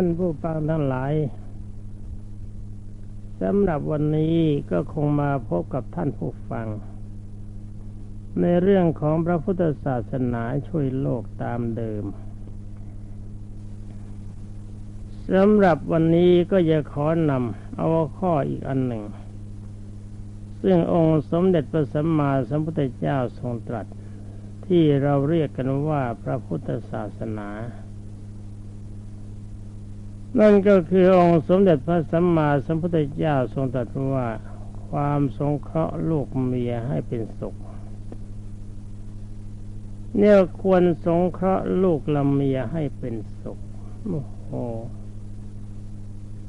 านผู้ฟังทั้งหลายสำหรับวันนี้ก็คงมาพบกับท่านผู้ฟัง ในเรื่องของพระพุทธศาสนาช่วยโลกตามเดิมสำหรับวันนี้ก็จะขอนำเอาข้ออีกอันหนึ่ง ซึ่งองค์สมเด็จพระสัมมาสัมพุทธเจ้าทรงตรัส ที่เราเรียกกันว่าพระพุทธศาสนา นั่นก็คือองค์สมเด็จพระสัมมาสัมพุทธเจ้าทรงตรัสว่า ความสงเคราะห์ลูกเมียให้เป็นสุข เนี่ยควรสงเคราะห์ลูกละเมียให้เป็นสุขโอ้โห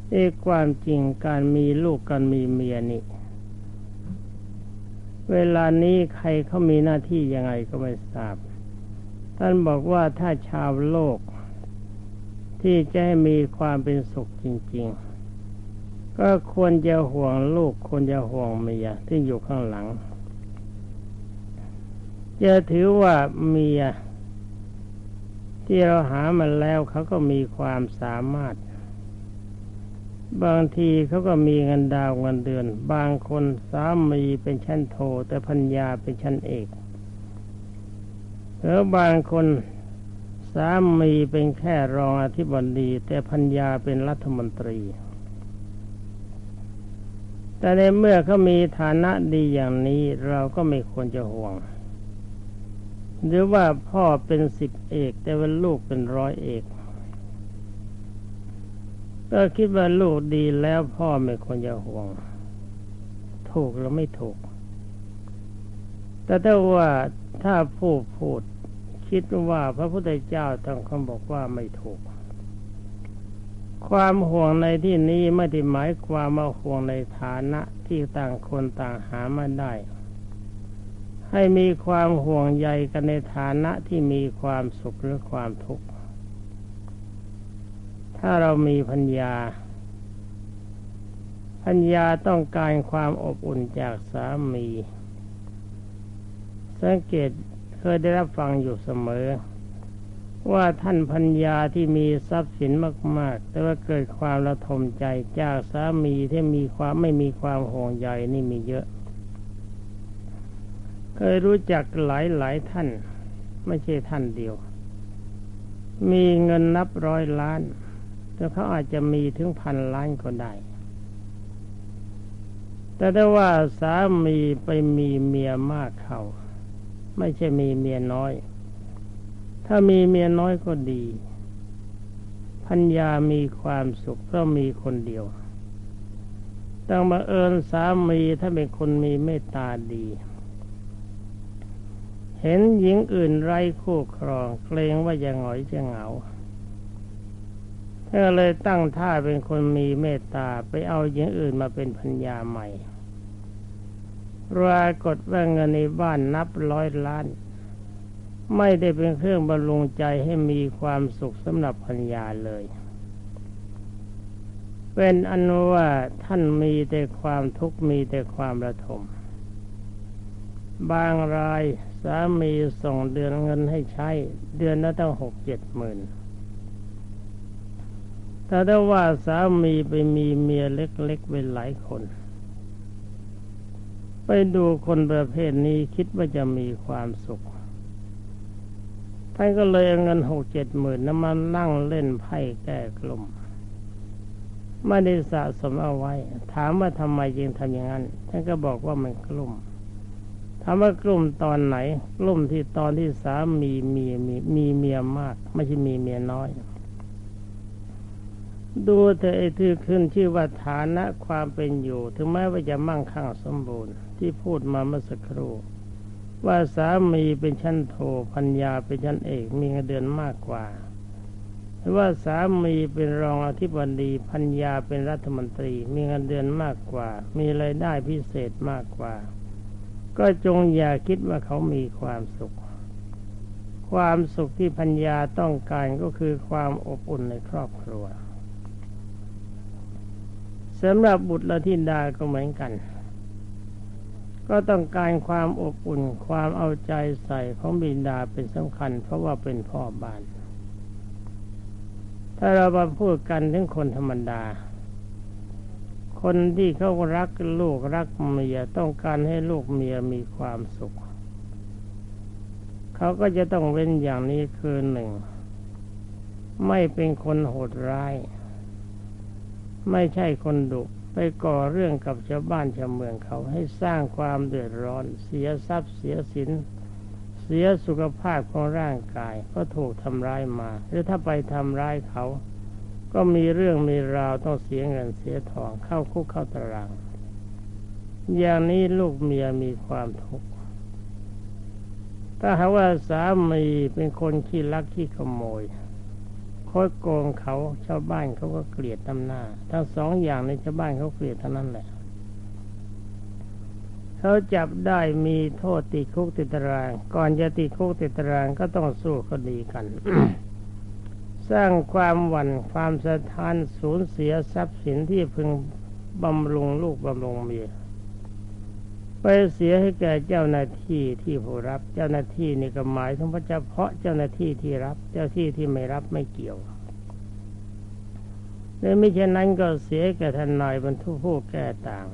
เอความจริงการมีลูกการมีเมียนี่ เวลานี้ใครเขามีหน้าที่ยังไงก็ไม่ทราบ ท่านบอกว่าถ้าชาวโลก ที่จะให้มีความเป็นสุขจริง ๆ ก็ควรจะห่วงลูกควรจะห่วงเมียที่อยู่ข้างหลัง จะถือว่าเมีย ที่เราหามาแล้วเขาก็มีความสามารถ บางทีเขาก็มีเงินดาวเงินเดือน บางคนสามีเป็นชั้นโท แต่พัญญาเป็นชั้นเอกหรือบางคน สามีเป็นแค่รองอธิบดี แต่พัญญาเป็นรัฐมนตรี แต่ในเมื่อเขามีฐานะดีอย่างนี้เราก็ไม่ควรจะห่วง หรือว่าพ่อเป็นสิบเอก แต่ว่าลูกเป็นร้อยเอกก็คิดว่าลูกดีแล้วพ่อไม่ควรจะห่วง ถูกหรือไม่ถูก แต่ถ้าว่าถ้าผู้พูด คิดว่าพระพุทธเจ้าต้องคำบอกว่าไม่ถูก ความห่วงในที่นี้ไม่ได้หมายความมาห่วงในฐานะที่ต่างคนต่างหามาได้ ให้มีความห่วงใยกันในฐานะที่มีความสุขหรือความทุกข์ ถ้าเรามีพัญญาพัญญาต้องการความอบอุ่นจากสามี สังเกต เคยได้รับฟังอยู่เสมอ ว่าท่านพัญญาที่มีทรัพย์สินมาก ๆ แต่ว่าเกิดความระทมใจจากสามีที่มีความไม่มีความห่วงใยนี่มีเยอะ เคยรู้จักหลายหลายท่าน ไม่ใช่ท่านเดียว มีเงินนับร้อยล้าน แต่เขาอาจจะมีถึงพันล้านก็ได้แต่ถ้ว่าสามีไปมีเมียมากเขา ไม่ใช่มีเมียน้อย ถ้ามีเมียน้อยก็ดีพัญญามีความสุขเพราะมีคนเดียวต้องมาเอิญสามีถ้าเป็นคนมีเมตตาดี เห็นหญิงอื่นไร้คู่ครองเกรงว่าจะหงอยจะเหงาก็เลยตั้งท่าเป็นคนมีเมตตาไปเอาหญิงอื่นมาเป็นพัญญาใหม่ ปรากฏว่าเงินในบ้านนับร้อยล้าน ไม่ได้เป็นเครื่องบำรุงใจให้มีความสุขสำหรับพัญญาเลย เป็นอันว่าท่านมีแต่ความทุกข์มีแต่ความระทม บางรายสามีส่งเดือนเงินให้ใช้ เดือนละตั้งหกเจ็ดหมื่นแต่ถ้าว่าสามีไปมีเมียเล็กๆเป็นหลายคน ไปดูคนประเภทนี้คิดว่าจะมีความสุข ท่านก็เลยเอาเงินหกเจ็ดหมื่นน้ำมันนั่งเล่นไพ่แก้กลุ่มไม่ได้สะสมเอาไว้ ถามว่าทำไมจึงทำอย่างนั้น ท่านก็บอกว่ามันกลุ่มถามว่ากลุ่มตอนไหน กลุ่มที่ตอนที่สามีมีมีมีเมียมาก ไม่ใช่มีเมียน้อย ดูเธอไอ้ที่ขึ้นชื่อว่าฐานะความเป็นอยู่ ถึงแม้ว่าจะมั่งคั่งสมบูรณ์ ที่พูดมาเมื่อสักครู่ว่าสามีเป็นชั้นโทพัญญาเป็นชั้นเอกมีเงินเดือนมากกว่าหรือว่าสามีเป็นรองอธิบดีพัญญาเป็นรัฐมนตรี มีเงินเดือนมากกว่า มีรายได้พิเศษมากกว่า ก็จงอย่าคิดว่าเขามีความสุข ความสุขที่พัญญาต้องการก็คือความอบอุ่นในครอบครัวสำหรับบุตรและธิดาก็เหมือนกัน ก็ต้องการความอบอุ่นความเอาใจใส่ของบิดาเป็นสำคัญ เพราะว่าเป็นพ่อบ้าน ถ้าเรามาพูดกันถึงคนธรรมดา คนที่เขารักลูกรักเมียต้องการให้ลูกเมียมีความสุข เขาก็จะต้องเว้นอย่างนี้คือหนึ่ง ไม่เป็นคนโหดร้าย ไม่ใช่คนดุ ไปก่อเรื่องกับชาวบ้านชาวเมืองเขาให้สร้างความเดือดร้อน เสียทรัพย์เสียสิน เสียสุขภาพของร่างกาย ก็ถูกทำร้ายมา หรือถ้าไปทำร้ายเขา ก็มีเรื่องมีราวต้องเสียเงินเสียทองเข้าคุกเข้าตาราง อย่างนี้ลูกเมียมีความทุกข์ถ้าหากว่าสามีเป็นคนขี้ลักขี้ขโมย คดโกงเขาชาวบ้านเขาก็เกลียดตำหน้า ทั้งสองอย่างในชาวบ้านเขาเกลียดทั้งนั้นแหละเขาจับได้มีโทษติดคุกติดตาราง ก่อนจะติดคุกติดตารางก็ต้องสู้คดีกัน สร้างความหวั่นความสะท้านสูญเสียทรัพย์สินที่พึงบำรุงลูกบำรุงเมีย ไปเสียให้แก่เจ้าหน้าที่ที่ผู้รับ เจ้าหน้าที่นี่ก็หมายถึงพระเฉพาะเจ้าหน้าที่ที่รับ เจ้าที่ที่ไม่รับไม่เกี่ยวและไม่เช่นนั้นก็เสียแก่ทนายบรรทุกผู้แก่ต่าง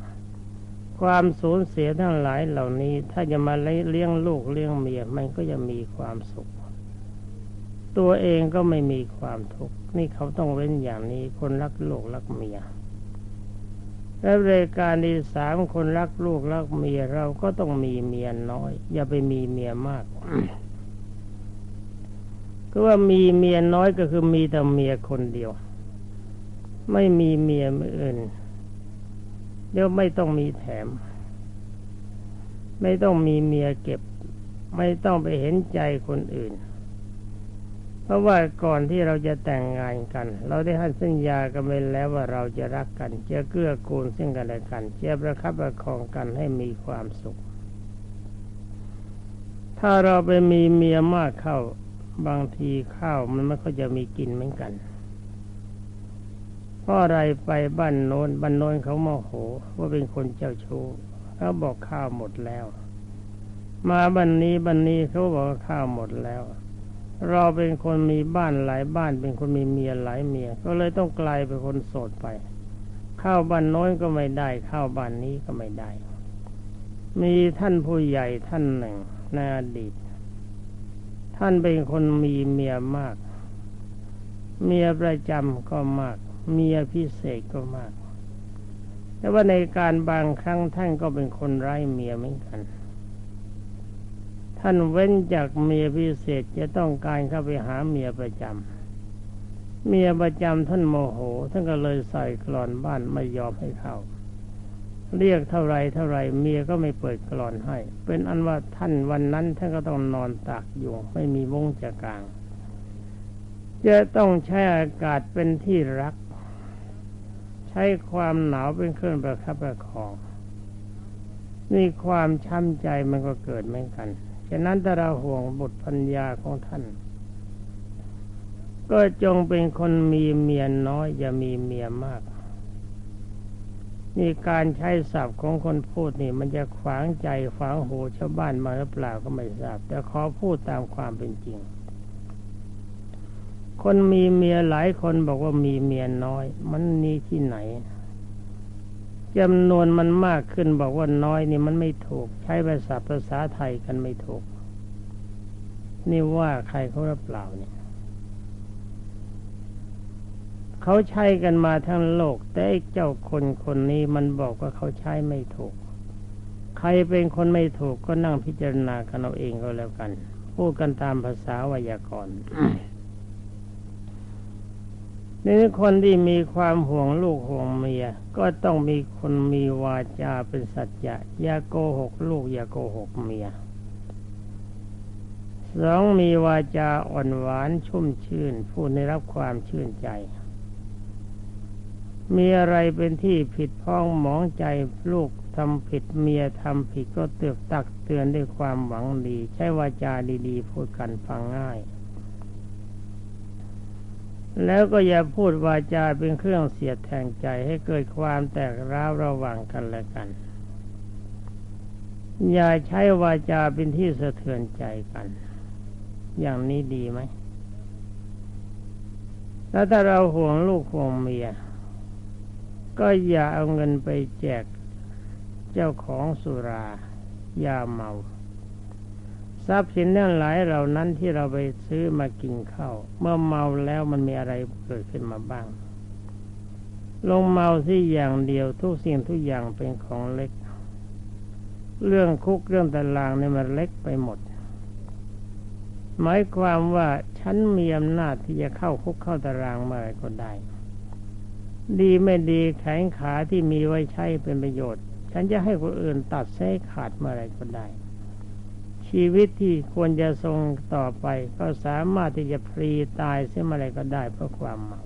ความสูญเสียทั้งหลายเหล่านี้ ถ้าจะมาเลี้ยงลูกเลี้ยงเมียมันก็จะมีความสุข ตัวเองก็ไม่มีความทุกข์นี่เขาต้องเว้นอย่างนี้คนรักลูกรักเมีย และรายการที่สามคนรักลูกรักเมียเราก็ต้องมีเมียน้อย อย่าไปมีเมียมากก็ว่ามีเมียน้อยก็คือมีแต่เมียคนเดียว ไม่มีเมียอื่นเดี๋ยวไม่ต้องมีแถม ไม่ต้องมีเมียเก็บ ไม่ต้องไปเห็นใจคนอื่น เพราะว่าก่อนที่เราจะแต่งงานกัน เราได้ให้สัญญากันไปแล้วว่าเราจะรักกัน จะเกื้อกูลซึ่งกันและกันจะประคับประคองกันให้มีความสุข ถ้าเราไปมีเมียมากเข้าบางทีข้าวมันไม่ค่อยจะมีกินเหมือนกันเพราะอะไรไปบ้านโน้นบ้านโน้นเขาโมโหว่าเป็นคนเจ้าชู้เขาบอกข้าวหมดแล้ว มาบ้านนี้บ้านนี้เขาบอกข้าวหมดแล้ว เราเป็นคนมีบ้านหลายบ้าน เป็นคนมีเมียหลายเมีย ก็เลยต้องกลายเป็นคนโสดไป เข้าบ้านน้อยก็ไม่ได้เข้าบ้านนี้ก็ไม่ได้ มีท่านผู้ใหญ่ท่านหนึ่งในอดีต ท่านเป็นคนมีเมียมาก เมียประจำก็มาก เมียพิเศษก็มาก แต่ว่าในการบางครั้งท่านก็เป็นคนไร้เมียเหมือนกัน ท่านเว้นจากเมียพิเศษจะต้องการเข้าไปหาเมียประจำเมียประจำท่านโมโห ท่านก็เลยใส่กรอนบ้านไม่ยอมให้เข้า เรียกเท่าไรเท่าไรเมียก็ไม่เปิดกรอนให้ เป็นอันว่าท่านวันนั้นท่านก็ต้องนอนตากอยู่ไม่มีมุ้งจะกลาง จะต้องใช้อากาศเป็นที่รัก ใช้ความหนาวเป็นเครื่องประคับประคอง นี่ความช้ำใจมันก็เกิดเหมือนกัน ฉะนั้นถ้าเราห่วงบุตรพัญญาของท่าน ก็จงเป็นคนมีเมียน้อย อย่ามีเมียมากนี่การใช้ศัพท์ของคนพูดนี่ มันจะขวางใจขวางหูชาวบ้านมาหรือเปล่าก็ไม่ทราบ แต่ขอพูดตามความเป็นจริง คนมีเมียหลายคนบอกว่ามีเมียน้อย มันนี่ที่ไหน จำนวนมันมากขึ้นบอกว่าน้อยนี่มันไม่ถูก ใช้ภาษาภาษาไทยกันไม่ถูก นี่ว่าใครเขาหรับเปล่าเนี่ยเขาใช้กันมาทั้งโลก แต่เจ้าคนคนนี้มันบอกว่าเขาใช้ไม่ถูก ใครเป็นคนไม่ถูกก็นั่งพิจารณากันเอาเองก็แล้วกัน พูดกันตามภาษาวยากรณ์ นี่คนที่มีความห่วงลูกห่วงเมีย ก็ต้องมีคนมีวาจาเป็นสัจจะอย่าโกหกลูกอย่าโกหกเมียสองมีวาจาอ่อนหวานชุ่มชื่นผู้ได้รับความชื่นใจ มีอะไรเป็นที่ผิดพ้องหมองใจลูกทำผิดเมียทำผิดก็เตือกตักเตือนด้วยความหวังดี ใช้วาจาดีๆ พูดกันฟังง่าย แล้วก็อย่าพูดวาจาเป็นเครื่องเสียดแทงใจให้เกิดความแตกร้าวระหว่างกันและกัน อย่าใช้วาจาเป็นที่สะเทือนใจกัน อย่างนี้ดีไหมแล้วถ้าเราห่วงลูกห่วงเมีย ก็อย่าเอาเงินไปแจกเจ้าของสุรายาเมา ทรัพย์สินนั่นหลายเหล่านั้นที่เราไปซื้อมากินข้าวเมื่อเมาแล้วมันมีอะไรเกิดขึ้นมาบ้าง ลงเมาที่อย่างเดียวทุกสิ่งทุกอย่างเป็นของเล็ก เรื่องคุกเรื่องตารางเนี่ยมันเล็กไปหมด หมายความว่าฉันมีอำนาจที่จะเข้าคุกเข้าตารางเมื่อไรก็ได้ ดีไม่ดีแขนขาที่มีไว้ใช้เป็นประโยชน์ ฉันจะให้คนอื่นตัดเส้ขาดเมื่อไรก็ได้ ชีวิตที่ควรจะทรงต่อไป ก็สามารถที่จะพรีตายเสียมื่อไรก็ได้เพราะความเมา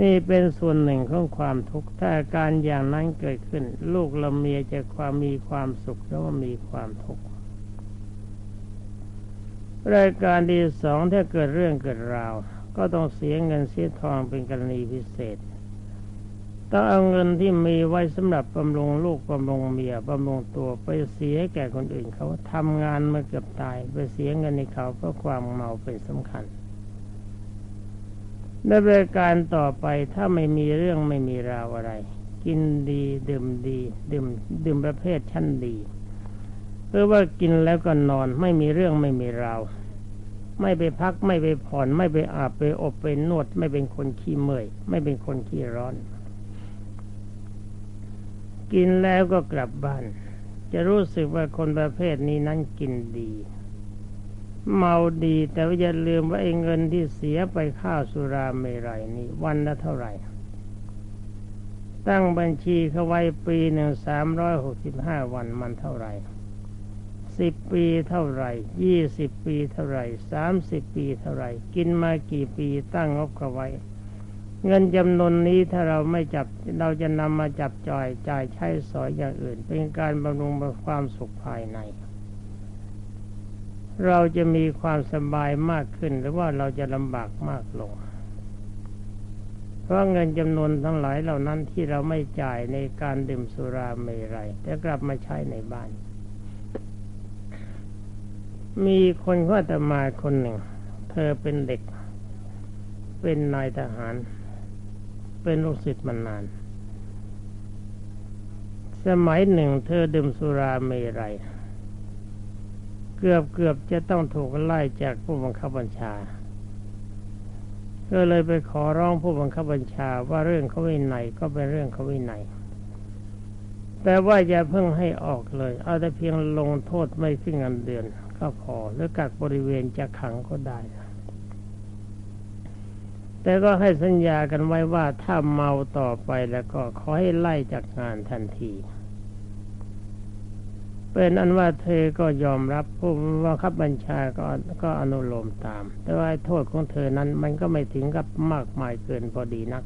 นี่เป็นส่วนหนึ่งของความทุกข์ถ้าการอย่างนั้นเกิดขึ้น ลูกเราเมียจะความมีความสุขแล้วว่ามีความทุกข์รายการที่สองถ้าเกิดเรื่องเกิดราว ก็ต้องเสียเงินเสียทองเป็นกรณีพิเศษ ต้องเอาเงินที่มีไว้สำหรับบำรุงลูกบำรุงเมียบำรุงตัวไปเสียแก่คนอื่นเขาทำงานมาเกือบตาย ไปเสียเงินในเขาเพราะความเมาเป็นสำคัญในรายการต่อไปถ้าไม่มีเรื่องไม่มีราวอะไร กินดีดื่มดีดื่มดื่มประเภทชั้นดีเพื่อว่ากินแล้วก็นอนไม่มีเรื่องไม่มีราวไม่ไปพักไม่ไปผ่อน ไม่ไปอาบไปอบไปนวด ไม่เป็นคนขี้เมื่อย ไม่เป็นคนขี้ร้อน กินแล้วก็กลับบ้าน จะรู้สึกว่าคนประเภทนี้นั้นกินดี เมาดีแต่ว่าอย่าลืมว่าไอ้เงินที่เสียไปข้าวสุราเมรัยนี่วันละเท่าไหร่ ตั้งบัญชีเขาไว้ปีหนึ่งสามร้อยหกสิบห้าวันมันเท่าไหร่สิบปีเท่าไหร่ยี่สิบปีเท่าไหร่สามสิบปีเท่าไหร่ กินมากี่ปีตั้งงบเขาไว้ เงินจำนวนนี้ถ้าเราไม่จับเราจะนำมาจับจ่ายจ่ายใช้สอยอย่างอื่น เป็นการบำรุงความสุขภายใน เราจะมีความสบายมากขึ้นหรือว่าเราจะลำบากมากลง เพราะเงินจำนวนทั้งหลายเหล่านั้นที่เราไม่จ่ายในการดื่มสุราเมรัยแต่กลับมาใช้ในบ้าน มีคนข้าตมาคนหนึ่ง เธอเป็นเด็กเป็นนายทหาร เป็นลูกศิษย์มานาน สมัยหนึ่งเธอดื่มสุราเมรัยเกือบเกือบจะต้องถูกไล่จากผู้บังคับบัญชาก็เลยไปขอร้องผู้บังคับบัญชาว่าเรื่องเขาวินัยก็เป็นเรื่องเขาวินัยแต่ว่าอย่าเพิ่งให้ออกเลย เอาแต่เพียงลงโทษไม่ขึ้นเงินเดือน ก็พอหรือกักบริเวณจะขังก็ได้ แต่ก็ให้สัญญากันไว้ว่าถ้าเมาต่อไปแล้วก็ขอให้ไล่จากงานทันที เป็นอันว่าเธอก็ยอมรับผู้บังคับบัญชาก็ก็อนุโลมตาม แต่ว่าโทษของเธอนั้นมันก็ไม่ถึงกับมากมายเกินพอดีนัก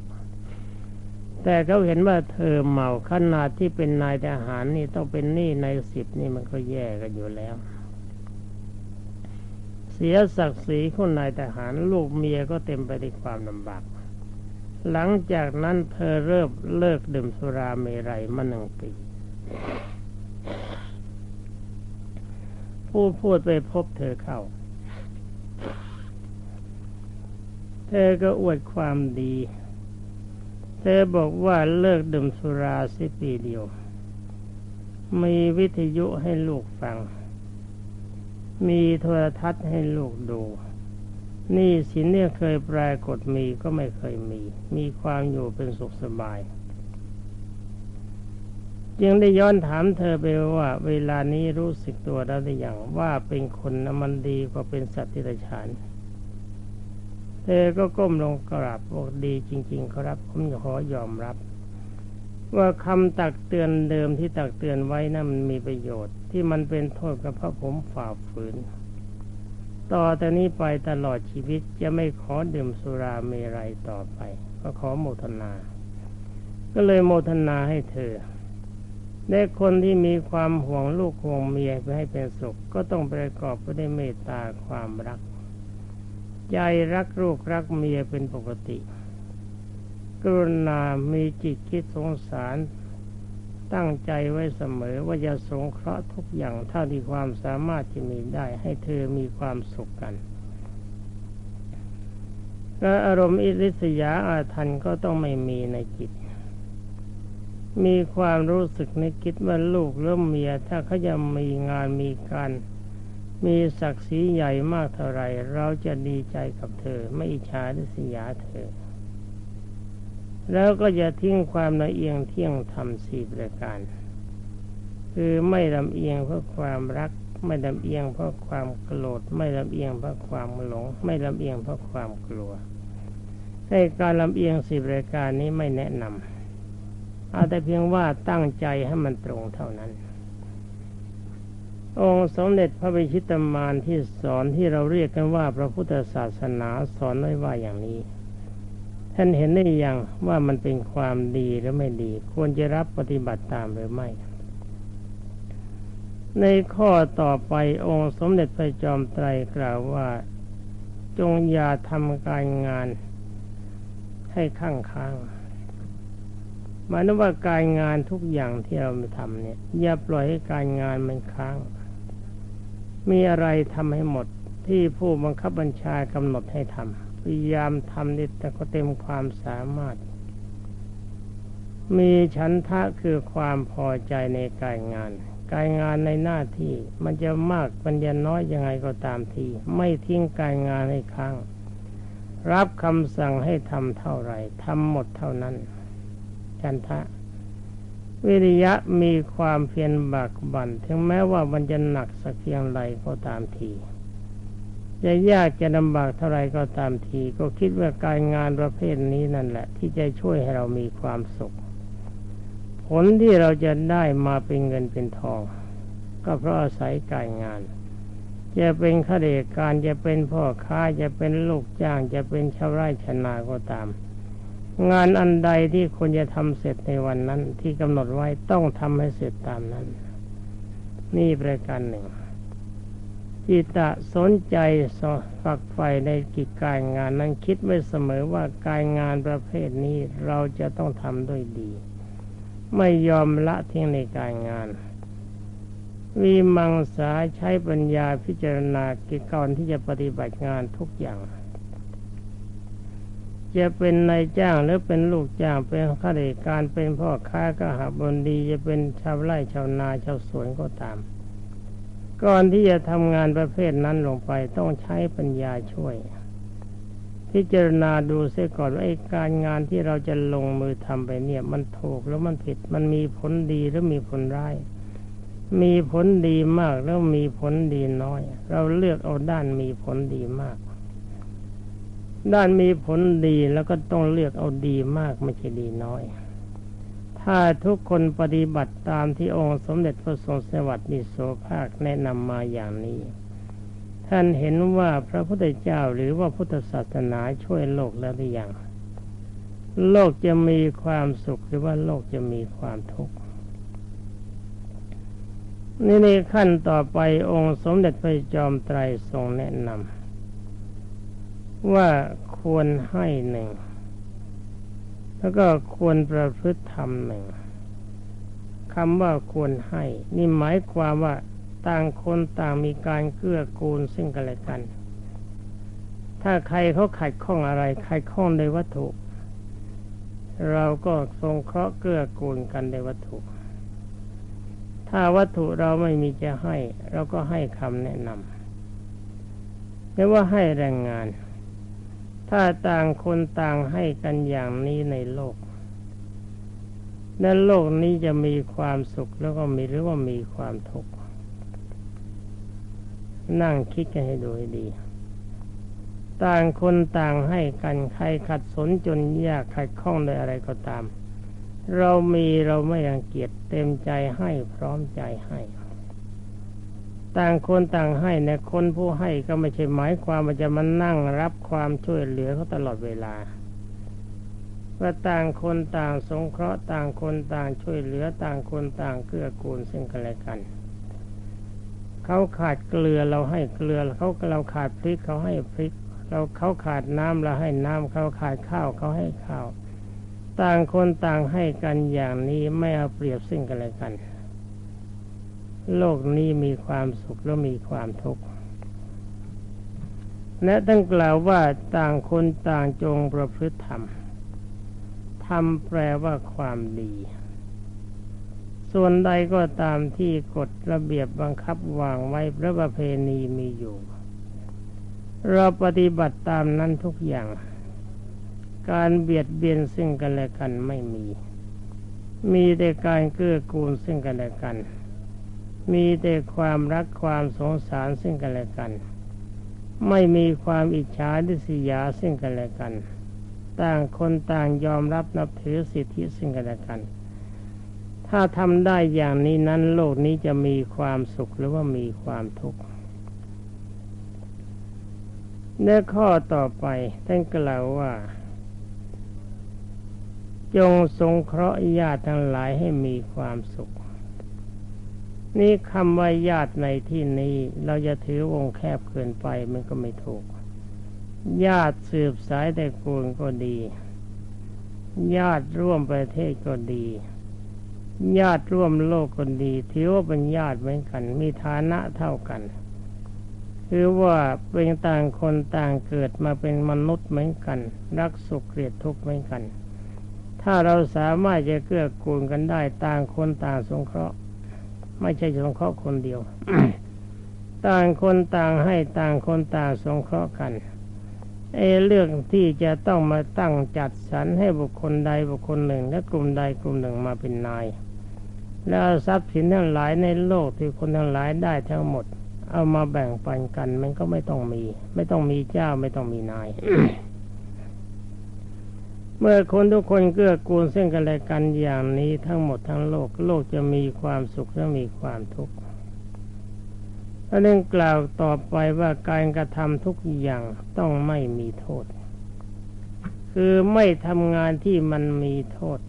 แต่เขาเห็นว่าเธอเมาขนาดที่เป็นนายทหารนี่ต้องเป็นหนี้ในสิบนี่มันก็แย่กันอยู่แล้ว เสียศักดิ์ศรีของนายทหารลูกเมียก็เต็มไปด้วยความลำบาก หลังจากนั้นเธอเริ่มเลิกดื่มสุราเมรัยมาหนึ่งปีผู้พูดไปพบเธอเข้า เธอก็อวดความดี เธอบอกว่าเลิกดื่มสุราสิปีเดียว มีวิทยุให้ลูกฟัง มีโทรทัศน์ให้ลูกดูนี่สินเนี่ยเคยปรากฏมีก็ไม่เคยมี มีความอยู่เป็นสุขสบาย จึงได้ย้อนถามเธอไปว่า เวลานี้รู้สึกตัวแล้วหรือยังว่าเป็นคนนะมันดีกว่าเป็นสัตว์ที่ไรฉานเธอก็ก้มลงกราบบอกดีจริง ๆ ครับผมขอยอมรับ ว่าคำตักเตือนเดิมที่ตักเตือนไว้นะั้นมันมีประโยชน์ ที่มันเป็นโทษกับพระผมฝ่าฝืน ต่อแต่นี้ไปตลอดชีวิตจะไม่ขอดื่มสุราเมรัยต่อไป ก็ขอโมทนา ก็เลยโมทนาให้เธอในคนที่มีความห่วงลูกห่วงเมียไปให้เป็นสุข ก็ต้องประกอบไปด้วยเมตตาความรัก ใจรักลูกรักเมียเป็นปกติ กรุณามีจิตคิดสงสาร ตั้งใจไว้เสมอว่าจะสงเคราะห์ทุกอย่างเท่าที่ความสามารถจะมีได้ให้เธอมีความสุขกันก็อารมณ์อิริษยาอาทันก็ต้องไม่มีในจิต มีความรู้สึกในคิดว่าลูกหรือเมีย ถ้าเขาจะมีงานมีการมีศักดิ์ศรีใหญ่มากเท่าไรเราจะดีใจกับเธอ ไม่อิจฉาริษยาเธอ แล้วก็จะทิ้งความละเอียงเที่ยงธรรมสี่ประการ คือไม่ลำเอียงเพราะความรัก ไม่ลำเอียงเพราะความโกรธไม่ลำเอียงเพราะความหลง ไม่ลำเอียงเพราะความกลัวในการลำเอียงสิบรายการนี้ไม่แนะนำเอาแต่เพียงว่าตั้งใจให้มันตรงเท่านั้น องค์สมเด็จพระบิชิตมารที่สอนที่เราเรียกกันว่าพระพุทธศาสนาสอนไว้ว่าอย่างนี้ ท่านเห็นได้ยังว่ามันเป็นความดีหรือไม่ดี ควรจะรับปฏิบัติตามหรือไม่ ในข้อต่อไปองค์สมเด็จพระจอมไตรกล่าวว่า จงอย่าทำการงานให้ข้างค้างหมายถึงว่าการงานทุกอย่างที่เราทำเนี่ย อย่าปล่อยให้การงานมันค้าง มีอะไรทำให้หมดที่ผู้บังคับบัญชากำหนดให้ทำ พยายามทำนิดแต่ก็เต็มความสามารถ มีฉันทะคือความพอใจในการงาน การงานในหน้าที่มันจะมากมันจะน้อยยังไงก็ตามที ไม่ทิ้งการงานให้ค้าง รับคำสั่งให้ทำเท่าไหร่ทำหมดเท่านั้นจันทะวิริยะมีความเพียรบากบัน่นถึงแม้ว่ามันจะหนักสักเพียงไรก็ตามที จะยากจะลำบากเท่าไรก็ตามที ก็คิดว่าการงานประเภทนี้นั่นแหละ ที่จะช่วยให้เรามีความสุข ผลที่เราจะได้มาเป็นเงินเป็นทอง ก็เพราะอาศัยการงานจะเป็นข้าราชการจะเป็นพ่อค้าจะเป็นลูกจ้างจะเป็นชาวไร่ชนาก็ตาม งานอันใดที่ควรจะทำเสร็จในวันนั้นที่กำหนดไว้ต้องทำให้เสร็จตามนั้น นี่ประการหนึ่ง จิตะสนใจสฝักใฝ่ในกิจการงานนั้นคิดไว้เสมอว่าการงานประเภทนี้เราจะต้องทำด้วยดี ไม่ยอมละทิ้งในการงานมีมังสาใช้ปัญญาพิจารณากิจกรที่จะปฏิบัติงานทุกอย่าง จะเป็นนายจ้างหรือเป็นลูกจ้างเป็นข้าราชการเป็นพ่อค้าก็หาบนดี จะเป็นชาวไร่ชาวนาชาวสวนก็ตาม ก่อนที่จะทำงานประเภทนั้นลงไปต้องใช้ปัญญาช่วย พิจารณาดูเสียก่อนว่าไอ้การงานที่เราจะลงมือทำไปเนี่ย มันถูกแล้วมันผิด มันมีผลดีหรือมีผลร้ายมีผลดีมากแล้วมีผลดีน้อย เราเลือกเอาด้านมีผลดีมาก ด้านมีผลดีแล้วก็ต้องเลือกเอาดีมากไม่ใช่ดีน้อย ถ้าทุกคนปฏิบัติตามที่องค์สมเด็จพระทรงสวัสดิโสภาคแนะนำมาอย่างนี้ ท่านเห็นว่าพระพุทธเจ้าหรือว่าพุทธศาสนาช่วยโลกแล้วหรือยังโลกจะมีความสุขหรือว่าโลกจะมีความทุกข์นี่ในขั้นต่อไปองค์สมเด็จพระจอมไตรทรงแนะนำว่าควรให้หนึ่ง แล้วก็ควรประพฤติธรรมหนึ่งคำว่าควรให้ นี่หมายความว่าต่างคนต่างมีการเกื้อกูลซึ่งกันและกัน ถ้าใครเขาขัดข้องอะไรใครข้องในวัตถุ เราก็ทรงเคราะห์เกื้อกูลกันในวัตถุ ถ้าวัตถุเราไม่มีจะให้ เราก็ให้คำแนะนำไม่ว่าให้แรงงาน ถ้าต่างคนต่างให้กันอย่างนี้ในโลกนั้นโลกนี้จะมีความสุขแล้วก็มีหรือว่ามีความทุกข์นั่งคิดกันให้ดูให้ดี ต่างคนต่างให้กันใครขัดสนจนยากขัดข้องในอะไรก็ตาม เรามีเราไม่รังเกียจเต็มใจให้พร้อมใจให้ ต่างคนต่างให้เนี่ยคนผู้ให้ก็ไม่ใช่หมายความว่าจะมานั่งรับความช่วยเหลือเขาตลอดเวลาว่าต่างคนต่างสงเคราะห์ต่างคนต่างช่วยเหลือต่างคนต่างเกื้อกูลซึ่งกันและกันเขาขาดเกลือเราให้เกลือเขาเราขาดพริกเขาให้พริก เราเขาขาดน้ำเราให้น้ำเขาขาดข้าวเขาให้ข้าว ต่างคนต่างให้กันอย่างนี้ไม่เอาเปรียบซึ่งกันและกัน โลกนี้มีความสุขแล้วมีความทุกข์และตั้งกล่าวว่าต่างคนต่างจงประพฤติธรรมธรรมแปลว่าความดี ส่วนใดก็ตามที่กฎระเบียบบังคับวางไว้พระประเพณีมีอยู่ เราปฏิบัติตามนั้นทุกอย่าง การเบียดเบียนซึ่งกันและกันไม่มี มีแต่การเกื้อกูลซึ่งกันและกัน มีแต่ความรักความสงสารซึ่งกันและกัน ไม่มีความอิจฉาดิษยาซึ่งกันและกัน ต่างคนต่างยอมรับนับถือสิทธิซึ่งกันและกัน ถ้าทำได้อย่างนี้นั้นโลกนี้จะมีความสุขหรือว่ามีความทุกข์ในข้อต่อไปท่านกล่าวว่า จงสงเคราะห์ญาติทั้งหลายให้มีความสุข นี่คำว่าญาติในที่นี้ เราจะถือวงแคบเกินไปมันก็ไม่ถูก ญาติสืบสายแต่กูลก็ดี ญาติร่วมประเทศก็ดี ญาติร่วมโลกก็ดี ถือว่าเป็นญาติเหมือนกัน มีฐานะเท่ากัน คือว่าเป็นต่างคนต่างเกิดมาเป็นมนุษย์เหมือนกัน รักสุขเกลียดทุกข์เหมือนกัน ถ้าเราสามารถจะเกื้อกูลกันได้ต่างคนต่างสงเคราะห์ ไม่ใช่สงเคราะห์คนเดียว ต่างคนต่างให้ต่างคนต่างสงเคราะห์กันเอเรื่องที่จะต้องมาตั้งจัดสรรให้บุคคลใดบุคคลหนึ่ง และกลุ่มใดกลุ่มหนึ่งมาเป็นนาย แล้วทรัพย์สินทั้งหลายในโลกที่คนทั้งหลายได้ทั้งหมด เอามาแบ่งปันกัน มันก็ไม่ต้องมี ไม่ต้องมีเจ้าไม่ต้องมีนาย เมื่อคนทุกคนเกื้อกูลซึ่งกันและกันอย่างนี้ทั้งหมดทั้งโลกโลกจะมีความสุขและมีความทุกข์เรื่องกล่าวต่อไปว่าการกระทำทุกอย่างต้องไม่มีโทษ คือไม่ทำงานที่มันมีโทษ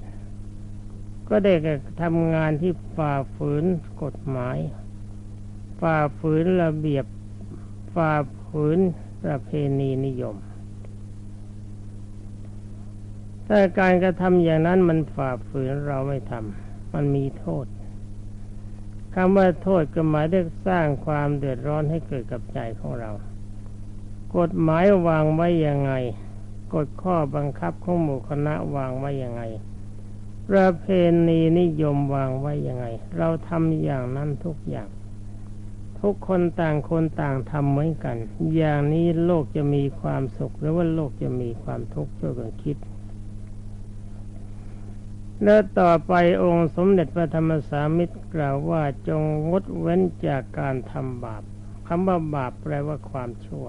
ก็ได้แก่ทำงานที่ฝ่าฝืนกฎหมาย ฝ่าฝืนระเบียบฝ่าฝืนประเพณีนิยม ถ้าการกระทำอย่างนั้นมันฝ่าฝืนเราไม่ทำมันมีโทษคำว่าโทษก็หมายถึงสร้างความเดือดร้อนให้เกิดกับใจของเรา กฎหมายวางไว้ยังไง กฎข้อบังคับของหมู่คณะวางไว้ยังไง ประเพณีนิยมวางไว้ยังไง เราทำอย่างนั้นทุกอย่าง ทุกคนต่างคนต่างทำเหมือนกัน อย่างนี้โลกจะมีความสุขหรือว่าโลกจะมีความทุกข์ช่วยกันคิด แล้วต่อไปองค์สมเด็จพระธรรมสามิตรกล่าวว่าจงงดเว้นจากการทำบาปคำว่าบาปแปลว่าความชั่ว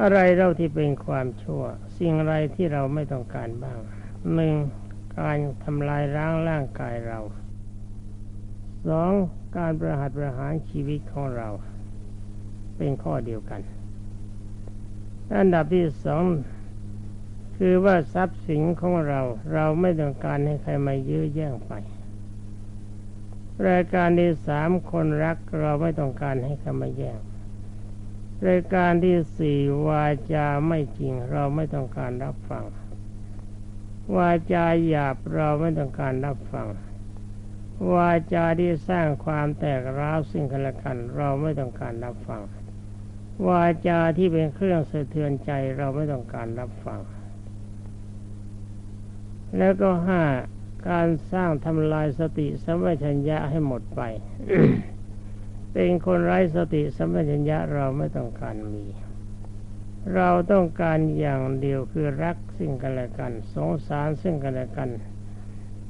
อะไรเราที่เป็นความชั่ว สิ่งอะไรที่เราไม่ต้องการบ้างหนึ่งการทำลายร่างร่างกายเราสองการประหัตประหารชีวิตของเรา เป็นข้อเดียวกันอันดับที่สอง คือว่าทรัพย์สินของเราเราไม่ต้องการให้ใครมายื้อแย่งไป รายการที่สามคนรักเราไม่ต้องการให้ใครมาแย่งรายการที่สี่วาจาไม่จริง เราไม่ต้องการรับฟัง วาจาหยาบเราไม่ต้องการรับฟัง วาจาที่สร้างความแตกร้าวสิ่งกันและกัน เราไม่ต้องการรับฟัง วาจาที่เป็นเครื่องสะเทือนใจเราไม่ต้องการรับฟัง แล้วก็ห้าการสร้างทำลายสติสัมปชัญญะให้หมดไป เป็นคนไร้สติสัมปชัญญะเราไม่ต้องการมี เราต้องการอย่างเดียวคือรักซึ่งกันและกัน สงสารซึ่งกันและกัน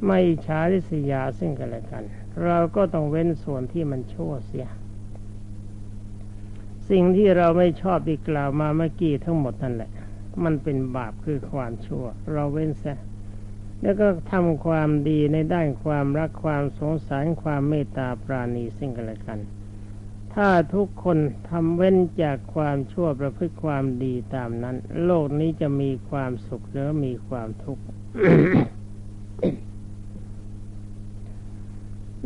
ไม่ฉาริษยาซึ่งกันและกัน เราก็ต้องเว้นส่วนที่มันชั่วเสีย สิ่งที่เราไม่ชอบที่กล่าวมาเมื่อกี้ทั้งหมดนั่นแหละ มันเป็นบาปคือความชั่ว เราเว้นเสีย แล้วก็ทำความดีในด้านความรักความสงสารความเมตตาปราณีซึ่งกันและกัน ถ้าทุกคนทำเว้นจากความชั่วประพฤติความดีตามนั้น โลกนี้จะมีความสุขหรือมีความทุกข์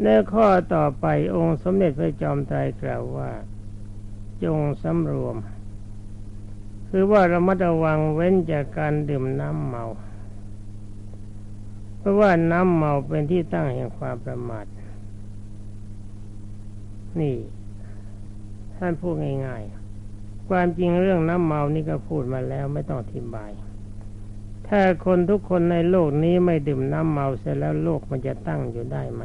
ในข้อต่อไปองค์สมเด็จพระจอมไตรกล่าวว่า จงสำรวม คือว่าระมัดระวังเว้นจากการดื่มน้ำเมา เพราะว่าน้ำเมาเป็นที่ตั้งแห่งความประมาท นี่ ท่านพูดง่ายๆ ความจริงเรื่องน้ำเมานี่ก็พูดมาแล้วไม่ต้องอธิบาย ถ้าคนทุกคนในโลกนี้ไม่ดื่มน้ำเมาเสร็จแล้วโลกมันจะตั้งอยู่ได้ไหม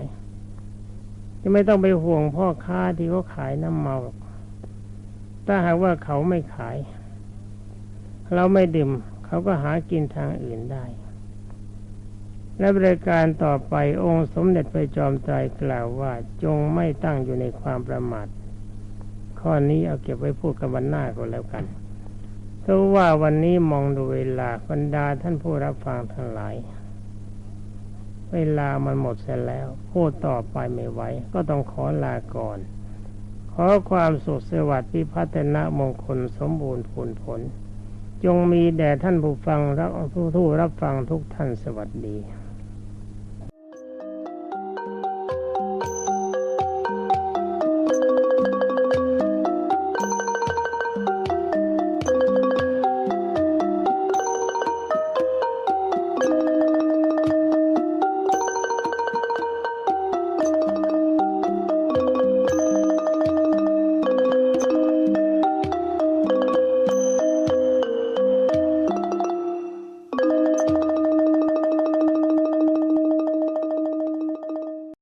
จะไม่ต้องไปห่วงพ่อค้าที่เขาขายน้ำเมา ถ้าหากว่าเขาไม่ขาย เราไม่ดื่ม เขาก็หากินทางอื่นได้ และบริการต่อไปองค์สมเด็จพระจอมไตรกล่าวว่าจงไม่ตั้งอยู่ในความประมาทข้อนี้เอาเก็บไว้พูดกันวันหน้าก็แล้วกันเพราะว่าวันนี้มองดูเวลาบรรดาท่านผู้รับฟังทั้งหลาย เวลามันหมดเสร็จแล้วพูดต่อไปไม่ไหวก็ต้องขอลาก่อน ขอความสุขสวัสดิ์พิพัฒนมงคลสมบูรณ์ผลผล จงมีแด่ท่านผู้ฟังรับผู้รับฟังทุกท่านสวัสดี